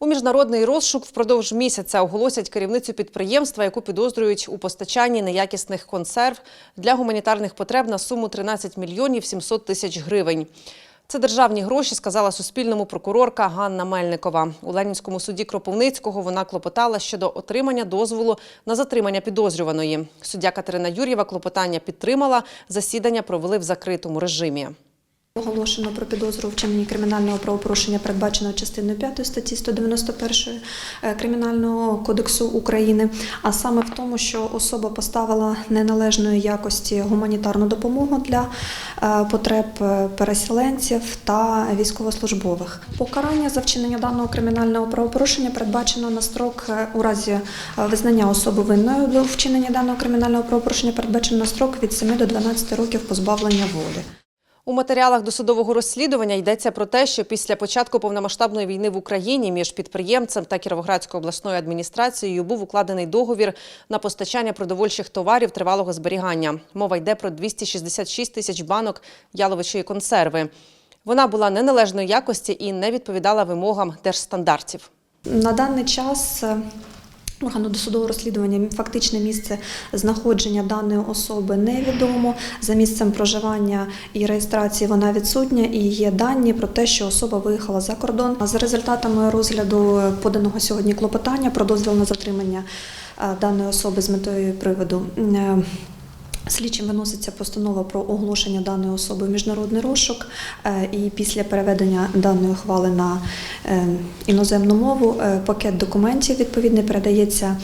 У міжнародний розшук впродовж місяця оголосять керівницю підприємства, яку підозрюють у постачанні неякісних консерв для гуманітарних потреб на суму 13 мільйонів 700 тисяч гривень. Це державні гроші, сказала Суспільному прокурорка Ганна Мельникова. У Ленінському суді Кропивницького вона клопотала щодо отримання дозволу на затримання підозрюваної. Суддя Катерина Юр'єва клопотання підтримала. Засідання провели в закритому режимі. Оголошено про підозру вчиненні кримінального правопорушення, передбаченого частиною 5 статті 191 е, Кримінального кодексу України, а саме в тому, що особа поставила неналежної якості гуманітарну допомогу для е, потреб е, переселенців та військовослужбових. Покарання за вчинення даного кримінального правопорушення передбачено на строк у разі визнання особи винною до вчинення даного кримінального правопорушення, передбачено на строк від 7 до 12 років позбавлення волі. У матеріалах досудового розслідування йдеться про те, що після початку повномасштабної війни в Україні між підприємцем та Кіровоградською обласною адміністрацією був укладений договір на постачання продовольчих товарів тривалого зберігання. Мова йде про 266 тисяч банок яловичої консерви. Вона була неналежної якості і не відповідала вимогам держстандартів. На даний час е, органу досудового розслідування фактичне місце знаходження даної особи невідомо. За місцем проживання і реєстрації вона відсутня і є дані про те, що особа виїхала за кордон. За результатами розгляду поданого сьогодні клопотання про дозвіл на затримання е, даної особи з метою приводу. Слідчим виноситься постанова про оголошення даної особи в міжнародний розшук, е, і після переведення даної хвали на е, іноземну мову е, пакет документів відповідний передається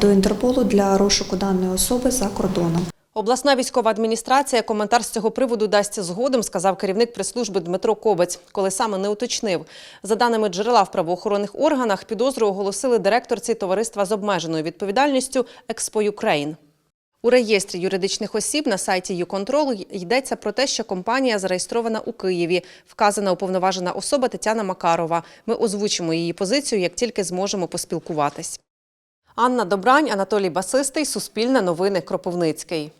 до Інтерполу для розшуку даної особи за кордоном. Обласна військова адміністрація коментар з цього приводу дасть згодом, сказав керівник прес-служби Дмитро Кобець, коли саме не уточнив. За даними джерела в правоохоронних органах, підозру оголосили директорці товариства з обмеженою відповідальністю Експо Юкрейн. У реєстрі юридичних осіб на сайті «Юконтрол» йдеться про те, що компанія зареєстрована у Києві. Вказана уповноважена особа Тетяна Макарова. Ми озвучимо її позицію, як тільки зможемо поспілкуватись. Анна Добрань, Анатолій Басистий, Суспільне новини, Кропивницький.